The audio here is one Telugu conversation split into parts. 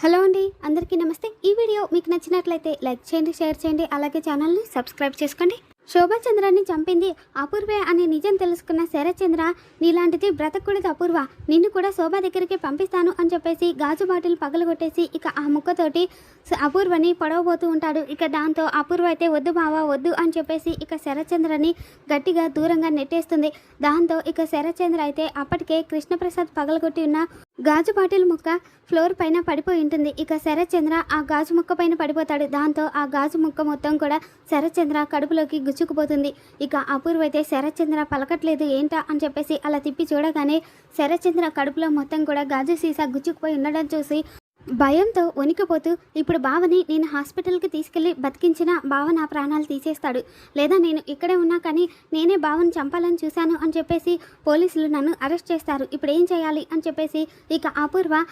హలో అండి అందరికీ నమస్తే. ఈ వీడియో మీకు నచ్చినట్లయితే లైక్ చేయండి షేర్ చేయండి అలాగే ఛానల్ని సబ్స్క్రైబ్ చేసుకోండి. శోభాచంద్రాన్ని చంపింది అపూర్వే అనే నిజం తెలుసుకున్న శరత్చంద్ర నీలాంటిది బ్రతకూడదు అపూర్వ. నిన్ను కూడా శోభ దగ్గరికి పంపిస్తాను అని చెప్పేసి గాజు బాటిల్ పగలగొట్టేసి ఇక ఆ ముక్కతోటి అపూర్వని పొడవబోతూ ఉంటాడు. ఇక దాంతో అపూర్వ అయితే వద్దు బావా వద్దు అని చెప్పేసి ఇక శరచంద్రని గట్టిగా దూరంగా నెట్టేస్తుంది. దాంతో ఇక శరచంద్ర అయితే అప్పటికే కృష్ణప్రసాద్ పగలగొట్టి ఉన్న గాజు బాటిల్ ముక్క ఫ్లోర్ పైన పడిపోయి ఉంటుంది. ఇక శరత్చంద్ర ఆ గాజు ముక్క పైన పడిపోతాడు. దాంతో ఆ గాజు ముక్క మొత్తం కూడా శరత్చంద్ర కడుపులోకి గుచ్చుకుపోతుంది. ఇక అపూర్వ అయితే శరత్చంద్ర పలకట్లేదు. ఏంటా అని చెప్పేసి అలా తిప్పి చూడగానే శరత్చంద్ర కడుపులో మొత్తం కూడా గాజు సీసా గుచ్చుకుపోయి ఉండడం చూసి భయంతో వణికిపోతూ ఇప్పుడు బావని నేను హాస్పిటల్కి తీసుకెళ్ళి బతికించిన బావ నా ప్రాణాలు తీసేస్తాడు. లేదా నేను ఇక్కడే ఉన్నా కానీ నేనే బావని చంపాలని చూశాను అని చెప్పేసి పోలీసులు నన్ను అరెస్ట్ చేస్తారు. ఇప్పుడు ఏం చేయాలి అని చెప్పేసి ఇక అపూర్వ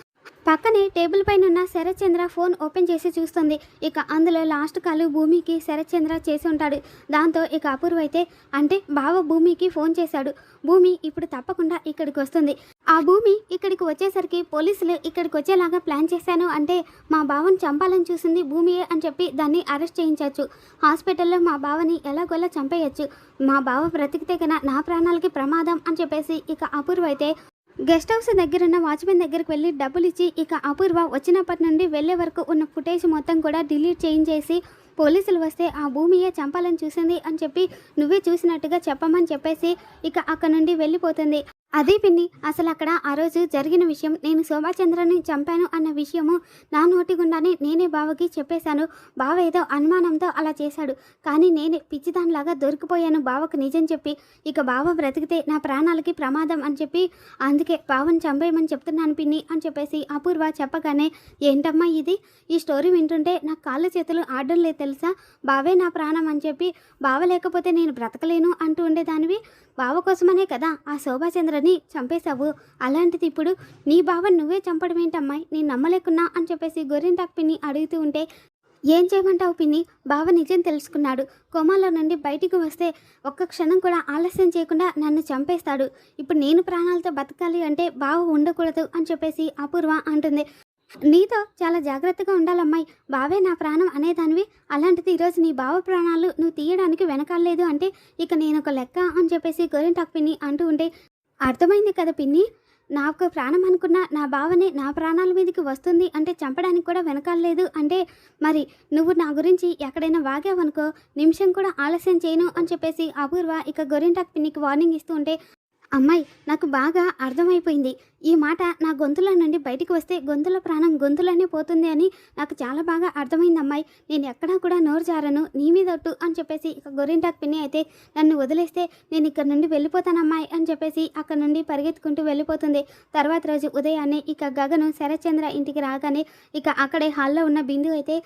పక్కనే టేబుల్ పైన ఉన్న శరత్చంద్ర ఫోన్ ఓపెన్ చేసి చూస్తుంది. ఇక అందులో లాస్ట్ కాలు భూమికి శరత్చంద్ర చేసి ఉంటాడు. దాంతో ఇక అపూర్వ అయితే అంటే బావ భూమికి ఫోన్ చేశాడు. భూమి ఇప్పుడు తప్పకుండా ఇక్కడికి వస్తుంది. ఆ భూమి ఇక్కడికి వచ్చేసరికి పోలీసులు ఇక్కడికి వచ్చేలాగా ప్లాన్ చేశాను అంటే మా బావని చంపాలని చూసింది భూమియే అని చెప్పి దాన్ని అరెస్ట్ చేయించవచ్చు హాస్పిటల్లో మా బావని ఎలాగోలా చంపేయచ్చు. మా బావ బ్రతికితే కన్నా నా ప్రాణాలకి ప్రమాదం అని చెప్పేసి ఇక అపూర్వ అయితే గెస్ట్ హౌస్ దగ్గర ఉన్న వాచ్మెన్ దగ్గరికి వెళ్ళి డబ్బులు ఇచ్చి ఇక అపూర్వ వచ్చినప్పటి నుండి వెళ్ళే వరకు ఉన్న ఫుటేజ్ మొత్తం కూడా డిలీట్ చేయించేసి పోలీసులు వస్తే ఆ భూమియే చంపాలని చూసింది అని చెప్పి నువ్వే చూసినట్టుగా చెప్పమని చెప్పేసి ఇక అక్కడ నుండి వెళ్ళిపోతుంది. అదే పిన్ని అసలు అక్కడ ఆ రోజు జరిగిన విషయం నేను శోభాచంద్రని చంపాను అన్న విషయము నా నోటి గుండానే నేనే బావకి చెప్పేశాను. బావ ఏదో అనుమానంతో అలా చేశాడు. కానీ నేనే పిచ్చిదానిలాగా దొరికిపోయాను బావకు నిజం చెప్పి. ఇక బావ బ్రతికితే నా ప్రాణాలకి ప్రమాదం అని చెప్పి అందుకే బావని చంపేయమని చెప్తున్నాను పిన్ని అని చెప్పేసి అపూర్వ చెప్పగానే ఏంటమ్మా ఇది? ఈ స్టోరీ వింటుంటే నా కాళ్ళు చేతులు ఆడడం లేదు తెలుసా? బావే నా ప్రాణం అని చెప్పి బావ లేకపోతే నేను బ్రతకలేను అంటూ ఉండేదానివి. బావ కోసమనే కదా ఆ శోభాచంద్రని చంపేశావు? అలాంటిది ఇప్పుడు నీ బావని నువ్వే చంపడం ఏంటమ్మాయి? నేను నమ్మలేకున్నా అని చెప్పేసి గొర్రెంటాక్ పిన్ని అడుగుతూ ఉంటే ఏం చేయమంటావు పిన్ని? బావ నిజం తెలుసుకున్నాడు. కోమాలో నుండి బయటికి వస్తే ఒక్క క్షణం కూడా ఆలస్యం చేయకుండా నన్ను చంపేస్తాడు. ఇప్పుడు నేను ప్రాణాలతో బతకాలి అంటే బావ ఉండకూడదు అని చెప్పేసి అపూర్వ అంటుంది. నీతో చాలా జాగ్రత్తగా ఉండాలమ్మాయి. బావే నా ప్రాణం అనేదానివి. అలాంటిది ఈరోజు నీ బావ ప్రాణాలు నువ్వు తీయడానికి వెనకాలేదు అంటే ఇక నేను ఒక లెక్క అని చెప్పేసి గోరింటాక్ పిన్ని అంటూ ఉంటే అర్థమైంది కదా పిన్ని? నాకు ప్రాణం అనుకున్న నా భావనే నా ప్రాణాల మీదకి వస్తుంది అంటే చంపడానికి కూడా వెనకాలేదు అంటే మరి నువ్వు నా గురించి ఎక్కడైనా వాగావనుకో నిమిషం కూడా ఆలస్యం చేయను అని చెప్పేసి అపూర్వ ఇక గొరింటాక్ పిన్నికి వార్నింగ్ ఇస్తూ ఉంటే అమ్మాయి నాకు బాగా అర్థమైపోయింది. ఈ మాట నా గొంతుల నుండి బయటకు వస్తే గొంతుల ప్రాణం గొంతులోనే పోతుంది అని నాకు చాలా బాగా అర్థమైంది అమ్మాయి. నేను ఎక్కడా కూడా నోరు జారను నీ మీద ఒట్టు అని చెప్పేసి ఇక గొరింటాకు పిన్ని అయితే నన్ను వదిలేస్తే నేను ఇక్కడ నుండి వెళ్ళిపోతానమ్మాయి అని చెప్పేసి అక్కడ నుండి పరిగెత్తుకుంటూ వెళ్ళిపోతుంది. తర్వాత రోజు ఉదయాన్నే ఇక గగను శరత్చంద్ర ఇంటికి రాగానే ఇక అక్కడే హాల్లో ఉన్న బిందు అయితే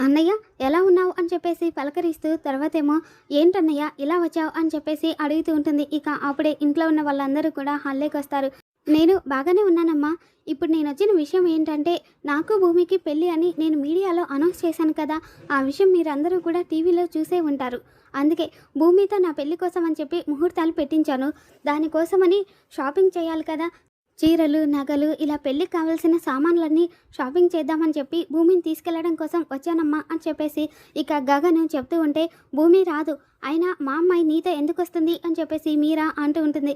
అన్నయ్య ఎలా ఉన్నావు? అని చెప్పేసి పలకరిస్తూ తర్వాతేమో ఏంటన్నయ్య ఇలా వచ్చావు? అని చెప్పేసి అడుగుతూ ఉంటుంది. ఇక అప్పుడే ఇంట్లో ఉన్న వాళ్ళందరూ కూడా హాల్లోకి వస్తారు. నేను బాగానే ఉన్నానమ్మా. ఇప్పుడు నేను వచ్చిన విషయం ఏంటంటే నాకు భూమికి పెళ్ళి అని నేను మీడియాలో అనౌన్స్ చేశాను కదా. ఆ విషయం మీరందరూ కూడా టీవీలో చూసే ఉంటారు. అందుకే భూమితో నా పెళ్ళి కోసం అని చెప్పి ముహూర్తాలు పెట్టించాను. దానికోసమని షాపింగ్ చేయాలి కదా. చీరలు నగలు ఇలా పెళ్ళికి కావాల్సిన సామాన్లన్నీ షాపింగ్ చేద్దామని చెప్పి భూమిని తీసుకెళ్ళడం కోసం వచ్చానమ్మా అని చెప్పేసి ఇక గగను చెప్తూ ఉంటే భూమి రాదు అయినా మా అమ్మాయి నీతో ఎందుకు వస్తుంది అని చెప్పేసి మీరా అంటూ ఉంటుంది.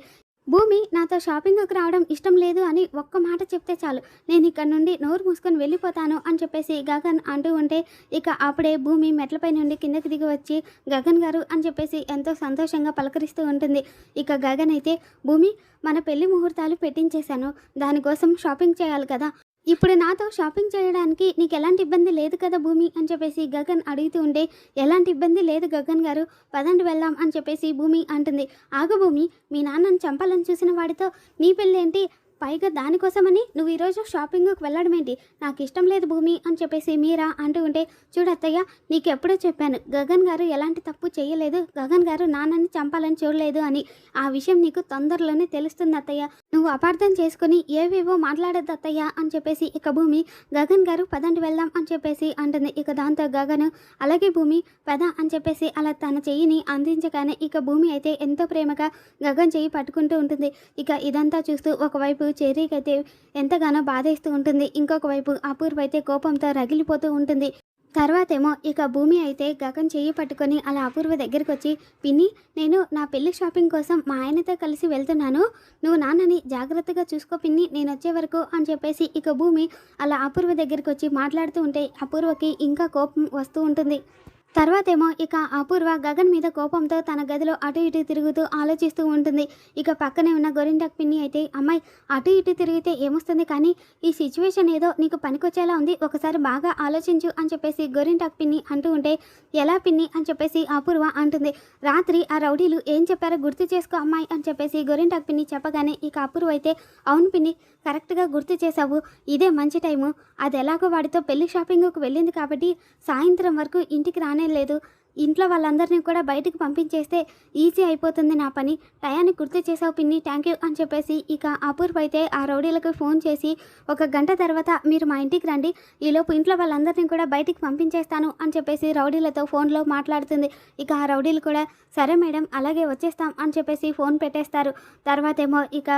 భూమి నాతో షాపింగ్కి రావడం ఇష్టం లేదు అని ఒక్క మాట చెప్తే చాలు. నేను ఇక్కడ నుండి నోరు మూసుకొని వెళ్ళిపోతాను అని చెప్పేసి గగన్ అంటూ ఉంటే ఇక అప్పుడే భూమి మెట్లపై నుండి కిందకి దిగి వచ్చి గగన్ గారు అని చెప్పేసి ఎంతో సంతోషంగా పలకరిస్తూ ఉంటుంది. ఇక గగన్ అయితే భూమి మన పెళ్ళి ముహూర్తాలు పెట్టించేశాను. దానికోసం షాపింగ్ చేయాలి కదా. ఇప్పుడు నాతో షాపింగ్ చేయడానికి నీకు ఎలాంటి ఇబ్బంది లేదు కదా భూమి అని చెప్పేసి గగన్ అడుగుతూ ఉంటే ఎలాంటి ఇబ్బంది లేదు గగన్ గారు పదండి వెళ్దాం అని చెప్పేసి భూమి అంటుంది. ఆగు భూమి మీ నాన్నని చంపాలని చూసిన వాడితో నీ పెళ్ళేంటి పైగా దానికోసమని నువ్వు ఈరోజు షాపింగ్కి వెళ్ళడం ఏంటి? నాకు ఇష్టం లేదు భూమి అని చెప్పేసి మీరా అంటూ ఉంటే చూడత్తయ్య నీకు ఎప్పుడో చెప్పాను గగన్ గారు ఎలాంటి తప్పు చేయలేదు గగన్ గారు నాన్నని చంపాలని చూడలేదు అని. ఆ విషయం నీకు తొందరలోనే తెలుస్తుంది అత్తయ్య. నువ్వు అపార్థం చేసుకుని ఏవేవో మాట్లాడద్దు అత్తయ్యా అని చెప్పేసి ఇక భూమి గగన్ గారు పదండి వెళ్దాం అని చెప్పేసి అంటుంది. ఇక దాంతో గగన్ అలాగే భూమి పద అని చెప్పేసి అలా తన చెయ్యిని అందించగానే ఇక భూమి అయితే ఎంతో ప్రేమగా గగన్ చెయ్యి పట్టుకుంటూ ఉంటుంది. ఇక ఇదంతా చూస్తూ ఒకవైపు చెర్రీకి అయితే ఎంతగానో బాధేస్తూ ఉంటుంది. ఇంకొక వైపు అపూర్వ అయితే కోపంతో రగిలిపోతూ ఉంటుంది. తర్వాతేమో ఇక భూమి అయితే గగన్ చెయ్యి పట్టుకొని అలా అపూర్వ దగ్గరికి వచ్చి పిన్ని నేను నా పెళ్ళి షాపింగ్ కోసం మా ఆయనతో కలిసి వెళ్తున్నాను. నువ్వు నాన్నని జాగ్రత్తగా చూసుకో పిన్ని నేను వచ్చే వరకు అని చెప్పేసి ఇక భూమి అలా అపూర్వ దగ్గరికి వచ్చి మాట్లాడుతూ ఉంటే అపూర్వకి ఇంకా కోపం వస్తూ ఉంటుంది. తర్వాతేమో ఇక అపూర్వ గగన్ మీద కోపంతో తన గదిలో అటు ఇటు తిరుగుతూ ఆలోచిస్తూ ఉంటుంది. ఇక పక్కనే ఉన్న గొరింటాక్ పిన్ని అయితే అమ్మాయి అటు ఇటు తిరిగితే ఏమొస్తుంది? కానీ ఈ సిచ్యువేషన్ ఏదో నీకు పనికొచ్చేలా ఉంది. ఒకసారి బాగా ఆలోచించు అని చెప్పేసి గొరింటాక్ పిన్ని అంటూ ఉంటే ఎలా పిన్ని? అని చెప్పేసి అపూర్వ అంటుంది. రాత్రి ఆ రౌడీలు ఏం చెప్పారో గుర్తు చేసుకో అమ్మాయి అని చెప్పేసి గొరింటాక్ పిన్ని చెప్పగానే ఇక అపూర్వ అయితే అవును పిన్ని కరెక్ట్గా గుర్తు చేసావు ఇదే మంచి టైము. అది ఎలాగో వాడితో పెళ్ళి షాపింగ్కు వెళ్ళింది కాబట్టి సాయంత్రం వరకు ఇంటికి రాని లేదు. ఇంట్లో వాళ్ళందరినీ కూడా బయటకు పంపించేస్తే ఈజీ అయిపోతుంది నా పని. టయానికి గుర్తు చేసావు పిన్ని థ్యాంక్ యూ అని చెప్పేసి ఇక అపూర్వ అయితే ఆ రౌడీలకు ఫోన్ చేసి ఒక గంట తర్వాత మీరు మా ఇంటికి రండి ఈలోపు ఇంట్లో వాళ్ళందరినీ కూడా బయటికి పంపించేస్తాను అని చెప్పేసి రౌడీలతో ఫోన్లో మాట్లాడుతుంది. ఇక ఆ రౌడీలు కూడా సరే మేడం అలాగే వచ్చేస్తాం అని చెప్పేసి ఫోన్ పెట్టేస్తారు. తర్వాతేమో ఇక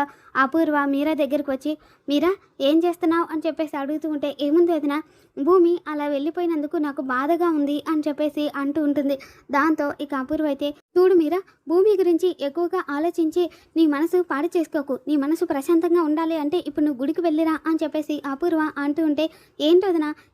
అపూర్వ మీరా దగ్గరికి వచ్చి మీరా ఏం చేస్తున్నావు అని చెప్పేసి అడుగుతూ ఉంటే ఏముంది వదిన భూమి అలా వెళ్ళిపోయినందుకు నాకు బాధగా ఉంది అని చెప్పేసి అంటూ ఉంటుంది. దాంతో ఇక అపూర్వ అయితే చూడు మీరా భూమి గురించి ఎక్కువగా ఆలోచించి నీ మనసు పాడు చేసుకోకు. నీ మనసు ప్రశాంతంగా ఉండాలి అంటే ఇప్పుడు నువ్వు గుడికి వెళ్ళిరా అని చెప్పేసి అపూర్వ అంటూ ఉంటే ఏంటి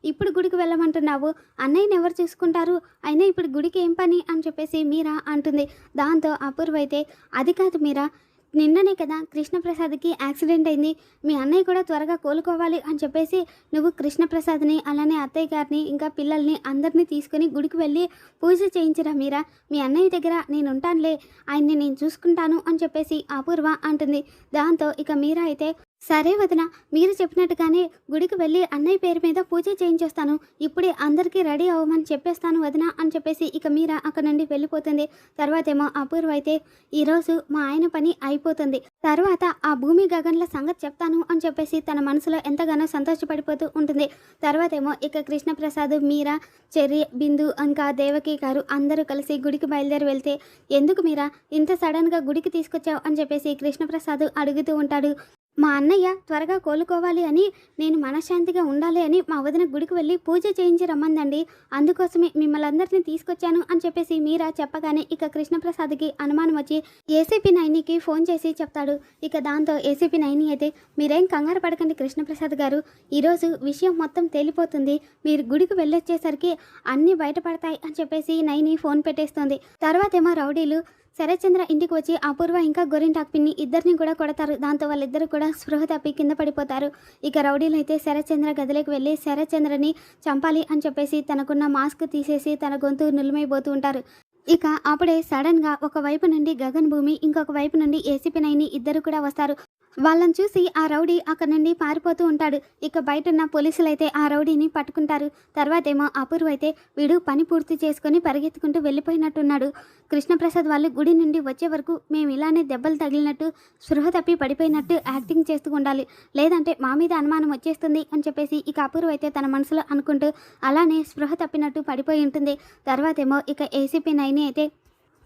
ఇప్పుడు గుడికి వెళ్ళమంటున్నావు. అన్నయ్యని ఎవరు చూసుకుంటారు? అయినా ఇప్పుడు గుడికి ఏం పని? అని చెప్పేసి మీరా అంటుంది. దాంతో అపూర్వ అయితే అది కాదు మీరా. నిన్ననే కదా కృష్ణప్రసాద్కి యాక్సిడెంట్ అయింది. మీ అన్నయ్య కూడా త్వరగా కోలుకోవాలి అని చెప్పేసి నువ్వు కృష్ణప్రసాద్ని అలానే అత్తయ్య గారిని ఇంకా పిల్లల్ని అందరినీ తీసుకొని గుడికి వెళ్ళి పూజ చేయించరా మీరా? మీ అన్నయ్య దగ్గర నేను ఉంటానులే ఆయన్ని నేను చూసుకుంటాను అని చెప్పేసి అపూర్వ అంటుంది. దాంతో ఇక మీరా అయితే సరే వదిన మీరు చెప్పినట్టుగానే గుడికి వెళ్ళి అన్నయ్య పేరు మీద పూజ చేయించేస్తాను. ఇప్పుడే అందరికీ రెడీ అవ్వమని చెప్పేస్తాను వదిన అని చెప్పేసి ఇక మీరా అక్కడ నుండి వెళ్ళిపోతుంది. తర్వాతేమో అపూర్వ అయితే ఈరోజు మా ఆయన పని అయిపోతుంది. తర్వాత ఆ భూమి గగన్ల సంగతి చెప్తాను అని చెప్పేసి తన మనసులో ఎంతగానో సంతోషపడిపోతూ ఉంటుంది. తర్వాతేమో ఇక కృష్ణప్రసాద్ మీరా చెర్రి బిందు ఇంకా దేవకి గారు అందరూ కలిసి గుడికి బయలుదేరి వెళ్తే ఎందుకు మీరా ఇంత సడన్గా గుడికి తీసుకొచ్చావు? అని చెప్పేసి కృష్ణప్రసాద్ అడుగుతూ ఉంటాడు. మా అన్నయ్య త్వరగా కోలుకోవాలి అని నేను మనశ్శాంతిగా ఉండాలి అని మా వదిన గుడికి వెళ్ళి పూజ చేయించి రమ్మందండి. అందుకోసమే మిమ్మల్ని అందరినీ తీసుకొచ్చాను అని చెప్పేసి మీరా చెప్పగానే ఇక కృష్ణప్రసాద్కి అనుమానం వచ్చి ఏసీపీ నైనికి ఫోన్ చేసి చెప్తాడు. ఇక దాంతో ఏసీపీ నైని అయితే మీరేం కంగారు పడకండి కృష్ణప్రసాద్ గారు. ఈరోజు విషయం మొత్తం తేలిపోతుంది. మీరు గుడికి వెళ్ళొచ్చేసరికి అన్నీ బయటపడతాయి అని చెప్పేసి నైని ఫోన్ పెట్టేస్తుంది. తర్వాతేమో రౌడీలు శరత్చంద్ర ఇంటికి వచ్చి అపూర్వ ఇంకా గొరింటాక్ పిన్ని ఇద్దరిని కూడా కొడతారు. దాంతో వాళ్ళిద్దరు కూడా స్పృహ తప్పి కింద పడిపోతారు. ఇక రౌడీలు అయితే శరత్చంద్ర గదిలోకి వెళ్ళి శరత్చంద్రని చంపాలి అని చెప్పేసి తనకున్న మాస్క్ తీసేసి తన గొంతు నిలుమైపోతూ ఉంటారు. ఇక అప్పుడే సడన్గా ఒక వైపు నుండి గగన్ భూమి ఇంకొక వైపు నుండి ఏసీపీ నైని ఇద్దరు కూడా వస్తారు. వాళ్ళని చూసి ఆ రౌడీ అక్కడ నుండి పారిపోతూ ఉంటాడు. ఇక బయట ఉన్న పోలీసులు అయితే ఆ రౌడీని పట్టుకుంటారు. తర్వాతేమో అపూర్వ అయితే వీడు పని పూర్తి చేసుకొని పరిగెత్తుకుంటూ వెళ్ళిపోయినట్టున్నాడు. కృష్ణప్రసాద్ వాళ్ళు గుడి నుండి వచ్చే వరకు మేము ఇలానే దెబ్బలు తగిలినట్టు స్పృహ తప్పి పడిపోయినట్టు యాక్టింగ్ చేస్తూ ఉండాలి. లేదంటే మా మీద అనుమానం వచ్చేస్తుంది అని చెప్పేసి ఇక అపూర్వ అయితే తన మనసులో అనుకుంటూ అలానే స్పృహ తప్పినట్టు పడిపోయి ఉంటుంది. తర్వాతేమో ఇక ఏసీపీ నైని అయితే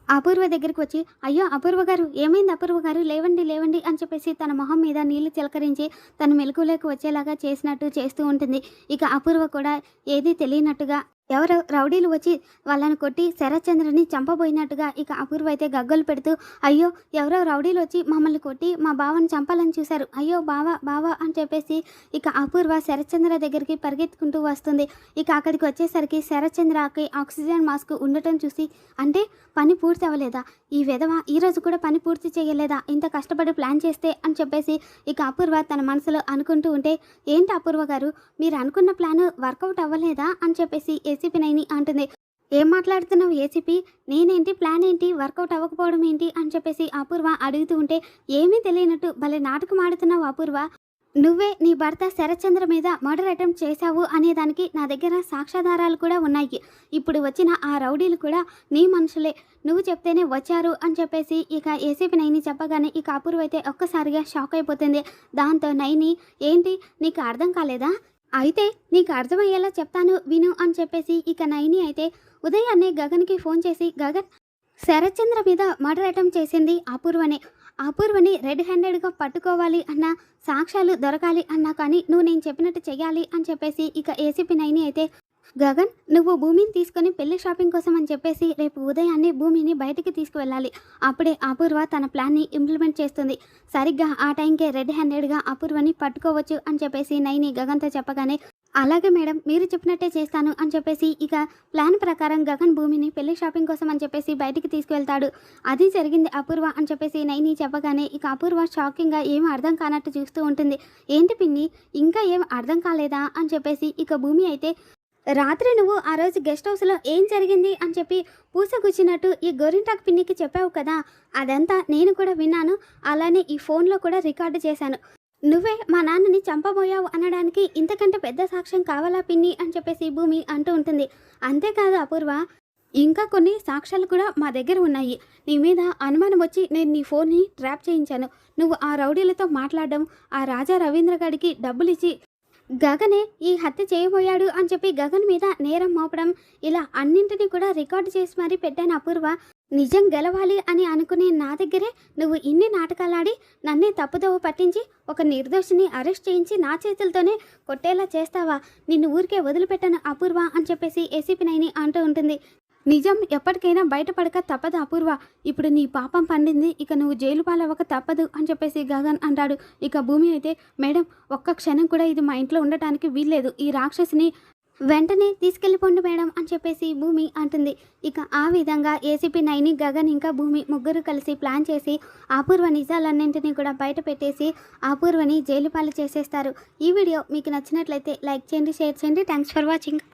అపూర్వ దగ్గరికి వచ్చి అయ్యో అపూర్వ గారు ఏమైంది అపూర్వ గారు? లేవండి లేవండి అని చెప్పేసి తన మొహం మీద నీళ్ళు చిలకరించి తన మెలకులోకి వచ్చేలాగా చేసినట్టు చేస్తూ ఉంటుంది. ఇక అపూర్వ కూడా ఏదీ తెలియనట్టుగా ఎవరో రౌడీలు వచ్చి వాళ్ళని కొట్టి శరత్చంద్రని చంపబోయినట్టుగా ఇక అపూర్వ అయితే గగ్గలు పెడుతూ అయ్యో ఎవరో రౌడీలు వచ్చి మమ్మల్ని కొట్టి మా బావని చంపాలని చూశారు. అయ్యో బావా బావా అని చెప్పేసి ఇక అపూర్వ శరత్చంద్ర దగ్గరికి పరిగెత్తుకుంటూ వస్తుంది. ఇక అక్కడికి వచ్చేసరికి శరత్చంద్రకి ఆక్సిజన్ మాస్క్ ఉండటం చూసి అంటే పని పూర్తి అవ్వలేదా? ఈ విధవ? ఈరోజు కూడా పని పూర్తి చేయలేదా? ఇంత కష్టపడి ప్లాన్ చేస్తే అని చెప్పేసి ఇక అపూర్వ తన మనసులో అనుకుంటూ ఉంటే ఏంటి అపూర్వ గారు మీరు అనుకున్న ప్లాన్ వర్కౌట్ అవ్వలేదా? అని చెప్పేసి ఏసీపీ నైని అంటుంది. ఏం మాట్లాడుతున్నావు ఏసీపీ? నేనేంటి? ప్లాన్ ఏంటి? వర్కౌట్ అవ్వకపోవడం ఏంటి? అని చెప్పేసి అపూర్వ అడుగుతూ ఉంటే ఏమీ తెలియనట్టు భలే నాటకం ఆడుతున్నావు అపూర్వ. నువ్వే నీ భర్త శరత్చంద్ర మీద మర్డర్ అటెంప్ట్ చేశావు అనేదానికి నా దగ్గర సాక్ష్యాధారాలు కూడా ఉన్నాయి. ఇప్పుడు వచ్చిన ఆ రౌడీలు కూడా నీ మనుషులే. నువ్వు చెప్తేనే వచ్చారు అని చెప్పేసి ఇక ఏసీపీ నైని చెప్పగానే ఇక అపూర్వ అయితే ఒక్కసారిగా షాక్ అయిపోతుంది. దాంతో నైని ఏంటి? నీకు అర్థం కాలేదా? అయితే నీకు అర్థమయ్యేలా చెప్తాను విను అని చెప్పేసి ఇక నైని అయితే ఉదయాన్నే గగన్కి ఫోన్ చేసి గగన్ శరత్చంద్ర మీద మర్డర్ అటెంప్ట్ చేసింది అపూర్వనే. అపూర్వని రెడ్ హ్యాండెడ్గా పట్టుకోవాలి అన్న సాక్ష్యాలు దొరకాలి అన్నా కానీ నువ్వు నేను చెప్పినట్టు చెయ్యాలి అని చెప్పేసి ఇక ఏసీపీ నైని అయితే గగన్ నువ్వు భూమిని తీసుకొని పెళ్ళి షాపింగ్ కోసం అని చెప్పేసి రేపు ఉదయాన్నే భూమిని బయటికి తీసుకువెళ్ళాలి. అప్పుడే అపూర్వ తన ప్లాన్ని ఇంప్లిమెంట్ చేస్తుంది. సరిగ్గా ఆ టైంకే రెడ్ హ్యాండెడ్గా అపూర్వని పట్టుకోవచ్చు అని చెప్పేసి నైని గగన్తో చెప్పగానే అలాగే మేడం మీరు చెప్పినట్టే చేస్తాను అని చెప్పేసి ఇక ప్లాన్ ప్రకారం గగన్ భూమిని పెళ్ళి షాపింగ్ కోసం అని చెప్పేసి బయటికి తీసుకువెళ్తాడు. అది జరిగింది అపూర్వ అని చెప్పేసి నైని చెప్పగానే ఇక అపూర్వ షాకింగ్గా ఏం అర్థం కానట్టు చూస్తూ ఉంటుంది. ఏంటి పిన్ని ఇంకా ఏం అర్థం కాలేదా అని చెప్పేసి ఇక భూమి అయితే రాత్రి నువ్వు ఆ రోజు గెస్ట్ హౌస్లో ఏం జరిగింది అని చెప్పి పూసగుచ్చినట్టు ఈ గోరింటాక్ పిన్నికి చెప్పావు కదా అదంతా నేను కూడా విన్నాను. అలానే ఈ ఫోన్లో కూడా రికార్డు చేశాను. నువ్వే మా నాన్నని చంపబోయావు అనడానికి ఇంతకంటే పెద్ద సాక్ష్యం కావాలా పిన్ని అని చెప్పేసి భూమి అంటూ ఉంటుంది. అంతేకాదు అపూర్వ ఇంకా కొన్ని సాక్ష్యాలు కూడా మా దగ్గర ఉన్నాయి. నీ మీద అనుమానం వచ్చి నేను నీ ఫోన్ని ట్రాప్ చేయించాను. నువ్వు ఆ రౌడీలతో మాట్లాడడం ఆ రాజా రవీంద్ర గారికి డబ్బులు ఇచ్చి గగనే ఈ హత్య చేయబోయాడు అని చెప్పి గగన్ మీద నేరం మోపడం ఇలా అన్నింటినీ కూడా రికార్డు చేసి మరీ పెట్టాను అపూర్వ. నిజం గెలవాలి అని అనుకునే నా దగ్గరే నువ్వు ఇన్ని నాటకాలాడి నన్నే తప్పుదోవ పట్టించి ఒక నిర్దోషిని అరెస్ట్ చేయించి నా చేతులతోనే కొట్టేలా చేస్తావా? నిన్ను ఊరికే వదిలిపెట్టాను అపూర్వ అని చెప్పేసి ఏసీపీ నైని అంటూ ఉంటుంది. నిజం ఎప్పటికైనా బయటపడక తప్పదు అపూర్వ. ఇప్పుడు నీ పాపం పండింది ఇక నువ్వు జైలు పాలవ్వక తప్పదు అని చెప్పేసి గగన్ అంటాడు. ఇక భూమి అయితే మేడం ఒక్క క్షణం కూడా ఇది మా ఇంట్లో ఉండటానికి వీల్లేదు. ఈ రాక్షసిని వెంటనే తీసుకెళ్ళిపోండి మేడం అని చెప్పేసి భూమి అంటుంది. ఇక ఆ విధంగా ఏసీపీ నైని గగన్ ఇంకా భూమి ముగ్గురు కలిసి ప్లాన్ చేసి అపూర్వ నిజాలన్నింటినీ కూడా బయట పెట్టేసి అపూర్వని జైలు పాలు చేసేస్తారు. ఈ వీడియో మీకు నచ్చినట్లయితే లైక్ చేయండి షేర్ చేయండి. Thanks for watching